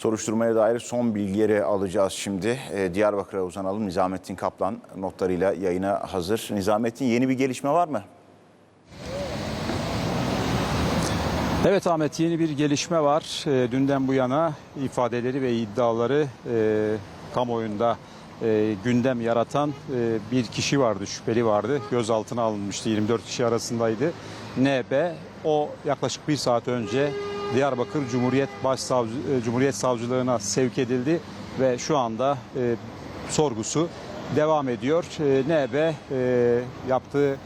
Soruşturmaya dair son bilgileri alacağız şimdi. Ee, Diyarbakır'a uzanalım. Nizamettin Kaplan notlarıyla yayına hazır. Nizamettin yeni bir gelişme var mı? Evet Ahmet yeni bir gelişme var. E, dünden bu yana ifadeleri ve iddiaları e, kamuoyunda e, gündem yaratan e, bir kişi vardı, şüpheli vardı. Gözaltına alınmıştı, 24 kişi arasındaydı. NB o yaklaşık bir saat önce Diyarbakır Cumhuriyet Başsavcı e, Cumhuriyet Savcılığına sevk edildi ve şu anda e, sorgusu devam ediyor. E, NB e, yaptığı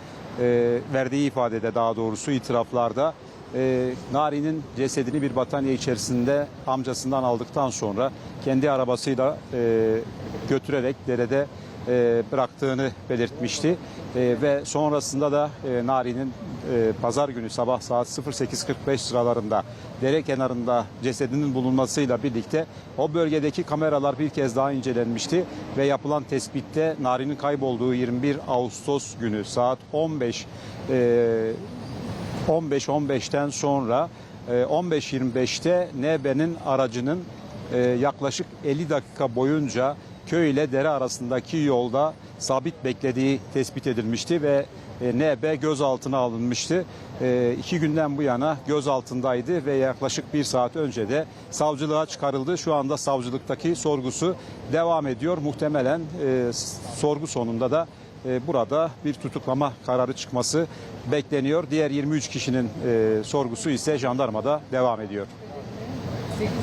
e, verdiği ifadede daha doğrusu itiraflarda e, Nari'nin cesedini bir battaniye içerisinde amcasından aldıktan sonra kendi arabasıyla e, götürerek derede e, bıraktığını belirtmişti. E, ve sonrasında da e, Nari'nin pazar günü sabah saat 08.45 sıralarında dere kenarında cesedinin bulunmasıyla birlikte o bölgedeki kameralar bir kez daha incelenmişti ve yapılan tespitte Nari'nin kaybolduğu 21 Ağustos günü saat 15 e, 15-15'ten sonra e, 15-25'te NB'nin aracının yaklaşık 50 dakika boyunca köy ile dere arasındaki yolda sabit beklediği tespit edilmişti ve e, NB gözaltına alınmıştı. E, iki günden bu yana gözaltındaydı ve yaklaşık bir saat önce de savcılığa çıkarıldı. Şu anda savcılıktaki sorgusu devam ediyor. Muhtemelen e, sorgu sonunda da e, burada bir tutuklama kararı çıkması bekleniyor. Diğer 23 kişinin e, sorgusu ise jandarmada devam ediyor.